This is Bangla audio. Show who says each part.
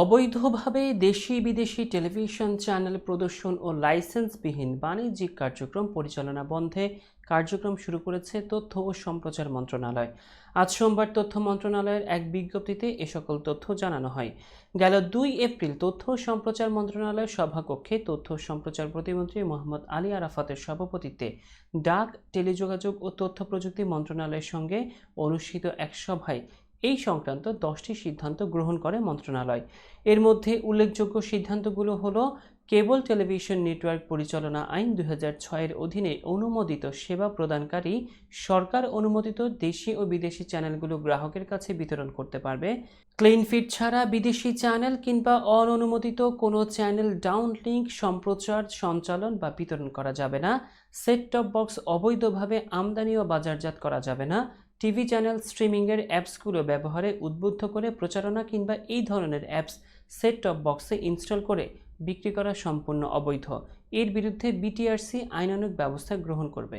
Speaker 1: অবৈধভাবে দেশি বিদেশি টেলিভিশন চ্যানেল প্রদর্শন ও লাইসেন্সবিহীন বাণিজ্যিক কার্যক্রম পরিচালনা বন্ধে কার্যক্রম শুরু করেছে তথ্য ও সম্প্রচার মন্ত্রণালয়। আজ সোমবার তথ্য মন্ত্রণালয়ের এক বিজ্ঞপ্তিতে এ সকল তথ্য জানানো হয়। গেল দুই এপ্রিল তথ্য ও সম্প্রচার মন্ত্রণালয়ের সভাকক্ষে তথ্য ও সম্প্রচার প্রতিমন্ত্রী মোহাম্মদ আলী আরাফাতের সভাপতিত্বে ডাক, টেলিযোগাযোগ ও তথ্য প্রযুক্তি মন্ত্রণালয়ের সঙ্গে অনুষ্ঠিত এক সভায় এই সংক্রান্ত দশটি সিদ্ধান্ত গ্রহণ করে মন্ত্রণালয়। এর মধ্যে উল্লেখযোগ্য সিদ্ধান্তগুলো হলো, কেবল টেলিভিশন নেটওয়ার্ক পরিচালনা আইন দুই এর অধীনে অনুমোদিত সেবা প্রদানকারী সরকার অনুমোদিত দেশি ও বিদেশি চ্যানেলগুলো গ্রাহকের কাছে বিতরণ করতে পারবে। ক্লিন ফিট ছাড়া বিদেশি চ্যানেল কিংবা অননুমোদিত কোনো চ্যানেল ডাউন লিঙ্ক সম্প্রচার, সঞ্চালন বা বিতরণ করা যাবে না। সেট টপ বক্স অবৈধভাবে আমদানি ও বাজারজাত করা যাবে না। টিভি চ্যানেল স্ট্রিমিংয়ের অ্যাপসগুলো ব্যবহারে উদ্বুদ্ধ করে প্রচারণা কিংবা এই ধরনের অ্যাপস সেট টপ বক্সে ইনস্টল করে বিক্রি করা সম্পূর্ণ অবৈধ। এর বিরুদ্ধে বিটিআরসি আইনানুক ব্যবস্থা গ্রহণ করবে।